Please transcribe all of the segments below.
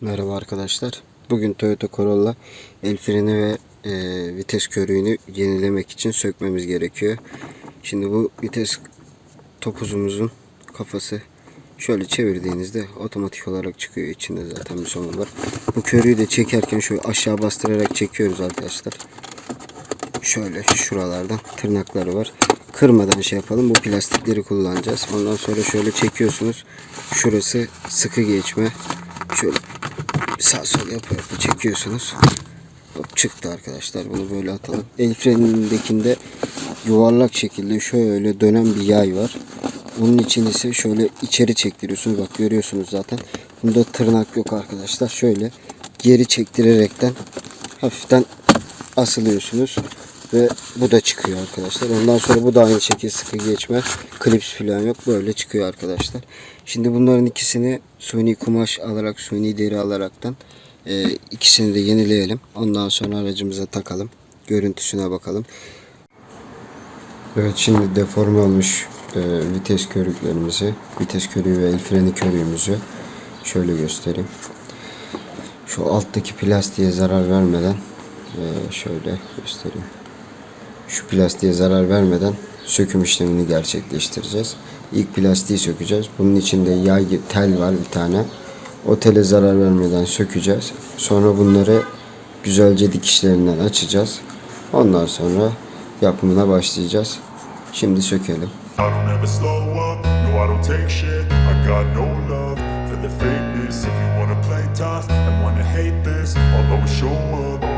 Merhaba arkadaşlar. Bugün Toyota Corolla el freni ve e, vites körüğünü yenilemek için sökmemiz gerekiyor. Şimdi bu vites topuzumuzun kafası şöyle çevirdiğinizde otomatik olarak çıkıyor. İçinde zaten bir sorun var. Bu körüğü de çekerken şöyle aşağı bastırarak çekiyoruz arkadaşlar. Şöyle şuralardan tırnakları var. Kırmadan şey yapalım. Bu plastikleri kullanacağız. Ondan sonra şöyle çekiyorsunuz. Şurası sıkı geçme. Şöyle sağ sol yapa yapa çekiyorsunuz. Hop çıktı arkadaşlar. Bunu böyle atalım. El frenindekinde yuvarlak şekilde şöyle dönen bir yay var. Bunun için ise şöyle içeri çektiriyorsunuz. Bak görüyorsunuz zaten. Bunda tırnak yok arkadaşlar. Şöyle geri çektirerekten hafiften asılıyorsunuz. Ve bu da çıkıyor arkadaşlar. Ondan sonra bu da aynı şekilde sıkı geçme. Klips falan yok. Böyle çıkıyor arkadaşlar. Şimdi bunların ikisini suni kumaş alarak, suni deri alaraktan e, ikisini de yenileyelim. Ondan sonra aracımıza takalım. Görüntüsüne bakalım. Evet şimdi deforme olmuş e, vites körüklerimizi, vites körüğü ve el freni körüğümüzü şöyle göstereyim. Şu alttaki plastiğe zarar vermeden e, şöyle göstereyim. Şu plastiğe zarar vermeden söküm işlemini gerçekleştireceğiz. İlk plastiği sökeceğiz. Bunun içinde yay tel var bir tane. O tele zarar vermeden sökeceğiz. Sonra bunları güzelce dikişlerinden açacağız. Ondan sonra yapımına başlayacağız. Şimdi sökelim. I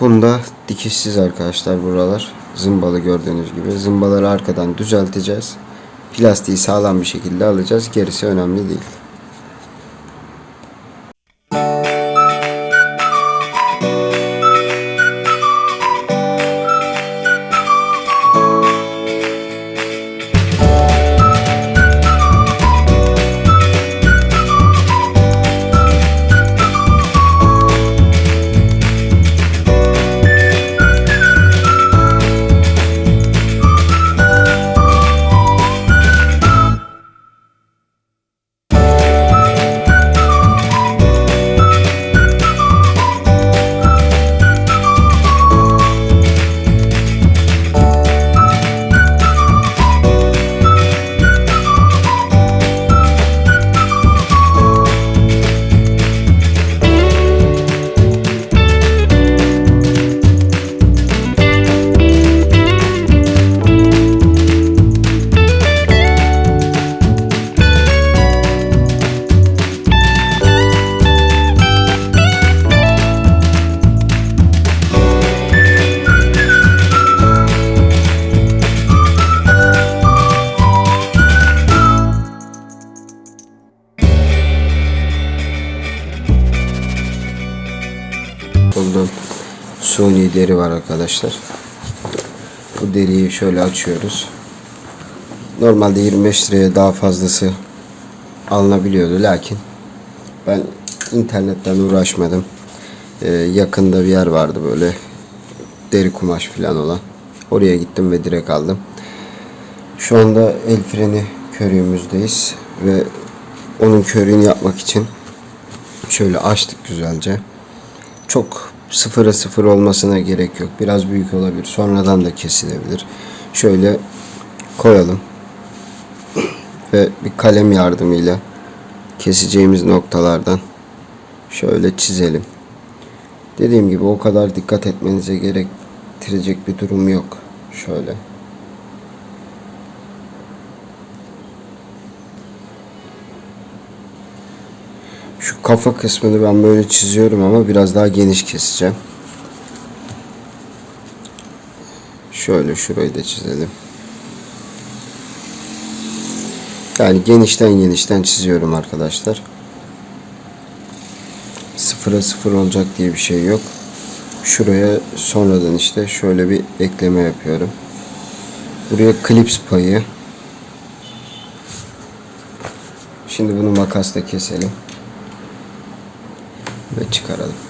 Bunda dikişsiz arkadaşlar buralar. Zımbalı gördüğünüz gibi. Zımbaları arkadan düzelteceğiz. Plastiği sağlam bir şekilde alacağız. Gerisi önemli değil. Deri var arkadaşlar. Bu deriyi şöyle açıyoruz. Normalde 25 liraya daha fazlası alınabiliyordu lakin ben internetten uğraşmadım. Ee, yakında bir yer vardı böyle deri kumaş falan olan. Oraya gittim ve direkt aldım. Şu anda el freni körüğümüzdeyiz ve onun körüğünü yapmak için şöyle açtık güzelce. Çok sıfıra sıfır olmasına gerek yok. Biraz büyük olabilir. Sonradan da kesilebilir. Şöyle koyalım. Ve bir kalem yardımıyla keseceğimiz noktalardan şöyle çizelim. Dediğim gibi o kadar dikkat etmenize gerektirecek bir durum yok. Şöyle. Şu kafa kısmını ben böyle çiziyorum ama biraz daha geniş keseceğim. Şöyle şurayı da çizelim. Yani genişten genişten çiziyorum arkadaşlar. Sıfıra sıfır olacak diye bir şey yok. Şuraya sonradan işte şöyle bir ekleme yapıyorum. Buraya klips payı. Şimdi bunu makasla keselim ve çıkaralım.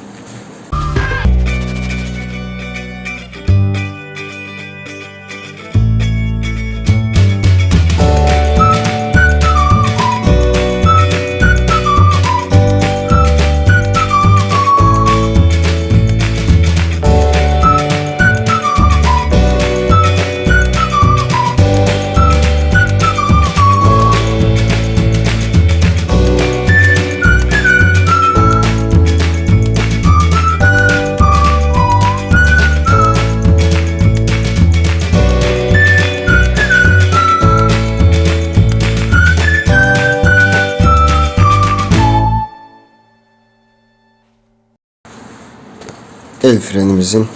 El frenimizin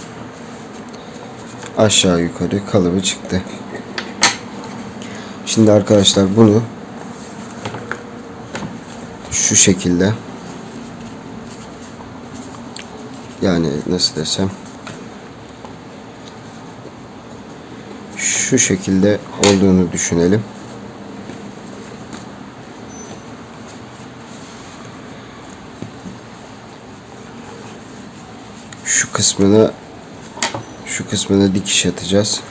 aşağı yukarı kalıbı çıktı. Şimdi arkadaşlar bunu şu şekilde yani nasıl desem şu şekilde olduğunu düşünelim. Şu kısmını şu kısmına dikiş atacağız.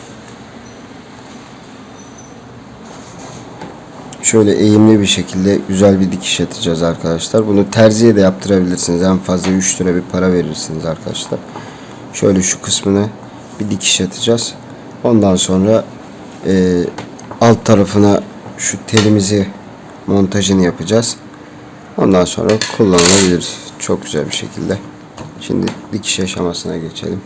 Şöyle eğimli bir şekilde güzel bir dikiş atacağız arkadaşlar. Bunu terziye de yaptırabilirsiniz. En fazla 3 lira bir para verirsiniz arkadaşlar. Şöyle şu kısmını bir dikiş atacağız. Ondan sonra e, alt tarafına şu telimizi montajını yapacağız. Ondan sonra kullanılabilir. Çok güzel bir şekilde. Şimdi dikiş aşamasına geçelim.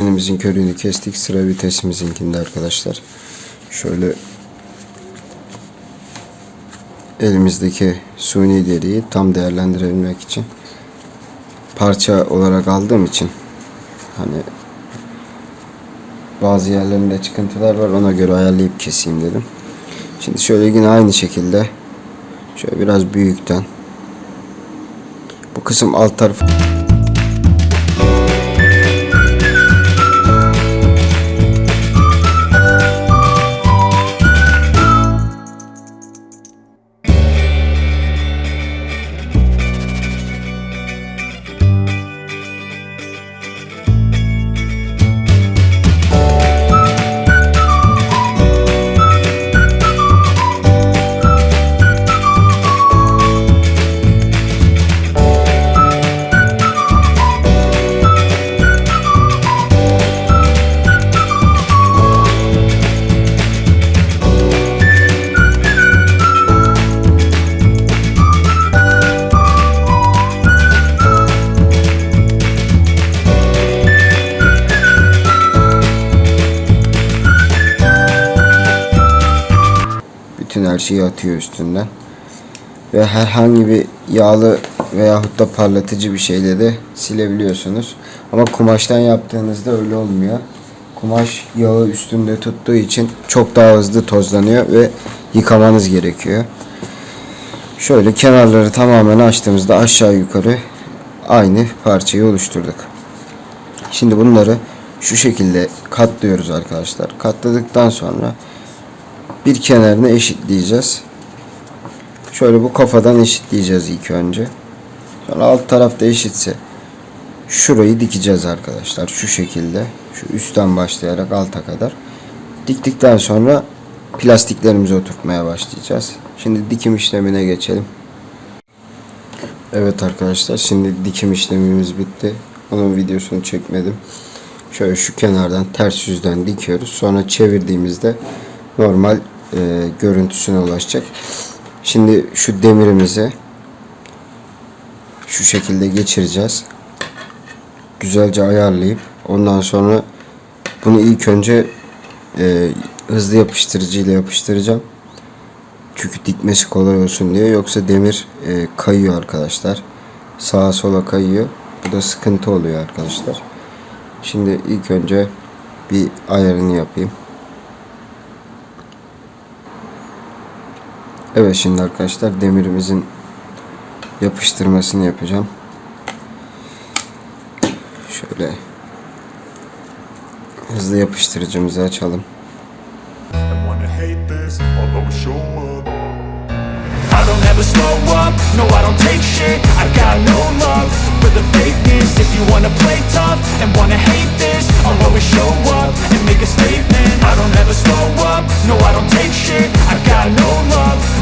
Elimizin körüğünü kestik. Sıra vitesimizinkinde arkadaşlar. Şöyle elimizdeki suni deriyi tam değerlendirebilmek için parça olarak aldığım için hani bazı yerlerinde çıkıntılar var ona göre ayarlayıp keseyim dedim. Şimdi şöyle yine aynı şekilde şöyle biraz büyükten bu kısım alt tarafı bütün her şeyi atıyor üstünden. Ve herhangi bir yağlı veyahut da parlatıcı bir şeyle de silebiliyorsunuz. Ama kumaştan yaptığınızda öyle olmuyor. Kumaş yağı üstünde tuttuğu için çok daha hızlı tozlanıyor ve yıkamanız gerekiyor. Şöyle kenarları tamamen açtığımızda aşağı yukarı aynı parçayı oluşturduk. Şimdi bunları şu şekilde katlıyoruz arkadaşlar. Katladıktan sonra bir kenarını eşitleyeceğiz. Şöyle bu kafadan eşitleyeceğiz ilk önce. Sonra alt tarafta eşitse şurayı dikeceğiz arkadaşlar. Şu şekilde. Şu üstten başlayarak alta kadar. Diktikten sonra plastiklerimizi oturtmaya başlayacağız. Şimdi dikim işlemine geçelim. Evet arkadaşlar şimdi dikim işlemimiz bitti. Onun videosunu çekmedim. Şöyle şu kenardan ters yüzden dikiyoruz. Sonra çevirdiğimizde normal e, görüntüsüne ulaşacak. Şimdi şu demirimizi şu şekilde geçireceğiz. Güzelce ayarlayıp ondan sonra bunu ilk önce e, hızlı yapıştırıcı ile yapıştıracağım. Çünkü dikmesi kolay olsun diye. Yoksa demir e, kayıyor arkadaşlar. Sağa sola kayıyor. Bu da sıkıntı oluyor arkadaşlar. Şimdi ilk önce bir ayarını yapayım. Evet şimdi arkadaşlar demirimizin yapıştırmasını yapacağım. Şöyle hızlı yapıştırıcımızı açalım. I don't ever slow up, no I don't take shit. I got no love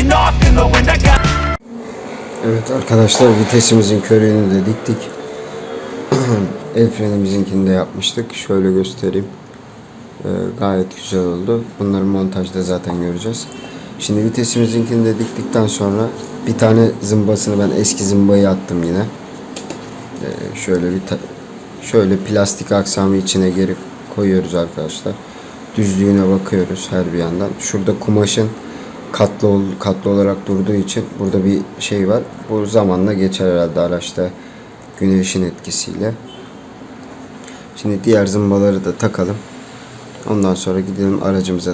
Evet arkadaşlar vitesimizin körüğünü de diktik. El frenimizinkini de yapmıştık. Şöyle göstereyim. Ee, gayet güzel oldu. Bunları montajda zaten göreceğiz. Şimdi vitesimizinkini de diktikten sonra bir tane zımbasını ben eski zımbayı attım yine. Ee, şöyle bir şöyle plastik aksamı içine geri koyuyoruz arkadaşlar. Düzlüğüne bakıyoruz her bir yandan. Şurada kumaşın katlı ol- katlı olarak durduğu için burada bir şey var. Bu zamanla geçer herhalde araçta güneşin etkisiyle. Şimdi diğer zımbaları da takalım. Ondan sonra gidelim aracımıza.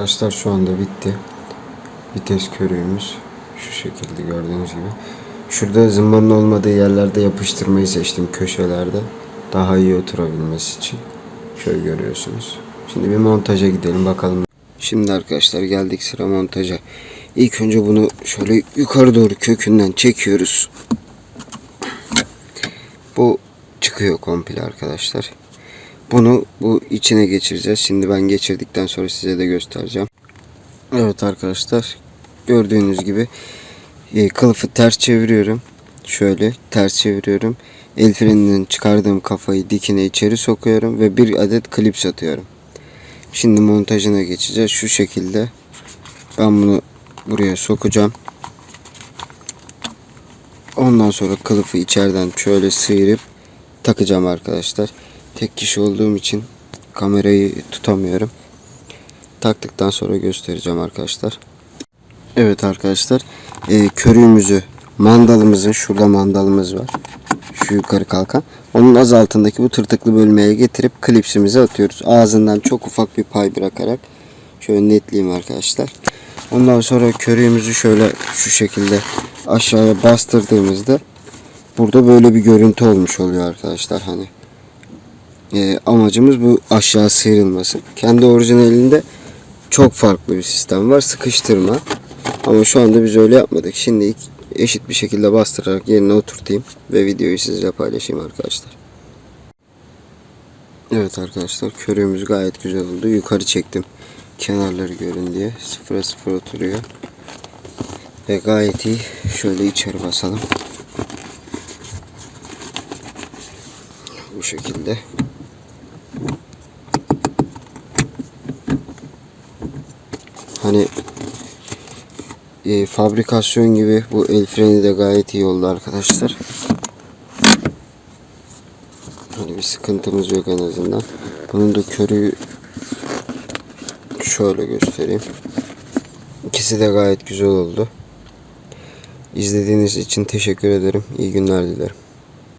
Arkadaşlar şu anda bitti. Vites körüğümüz şu şekilde gördüğünüz gibi. Şurada zımbanın olmadığı yerlerde yapıştırmayı seçtim köşelerde. Daha iyi oturabilmesi için. Şöyle görüyorsunuz. Şimdi bir montaja gidelim bakalım. Şimdi arkadaşlar geldik sıra montaja. İlk önce bunu şöyle yukarı doğru kökünden çekiyoruz. Bu çıkıyor komple arkadaşlar. Bunu bu içine geçireceğiz. Şimdi ben geçirdikten sonra size de göstereceğim. Evet arkadaşlar. Gördüğünüz gibi e, kılıfı ters çeviriyorum. Şöyle ters çeviriyorum. El freninden çıkardığım kafayı dikine içeri sokuyorum ve bir adet klip satıyorum. Şimdi montajına geçeceğiz. Şu şekilde ben bunu buraya sokacağım. Ondan sonra kılıfı içeriden şöyle sıyırıp takacağım arkadaşlar. Tek kişi olduğum için kamerayı tutamıyorum. Taktıktan sonra göstereceğim arkadaşlar. Evet arkadaşlar. E, körüğümüzü mandalımızın şurada mandalımız var. Şu yukarı kalkan. Onun az altındaki bu tırtıklı bölmeye getirip klipsimizi atıyoruz. Ağzından çok ufak bir pay bırakarak. Şöyle netleyeyim arkadaşlar. Ondan sonra körüğümüzü şöyle şu şekilde aşağıya bastırdığımızda burada böyle bir görüntü olmuş oluyor arkadaşlar hani. E, amacımız bu aşağı sıyrılması. Kendi orijinalinde çok farklı bir sistem var. Sıkıştırma. Ama şu anda biz öyle yapmadık. Şimdi eşit bir şekilde bastırarak yerine oturtayım ve videoyu sizle paylaşayım arkadaşlar. Evet arkadaşlar körüğümüz gayet güzel oldu. Yukarı çektim. Kenarları görün diye. Sıfıra sıfır oturuyor. Ve gayet iyi. Şöyle içeri basalım. Bu şekilde. Hani e, fabrikasyon gibi bu el freni de gayet iyi oldu arkadaşlar. Hani bir sıkıntımız yok en azından. Bunun da körüğü şöyle göstereyim. İkisi de gayet güzel oldu. İzlediğiniz için teşekkür ederim. İyi günler dilerim.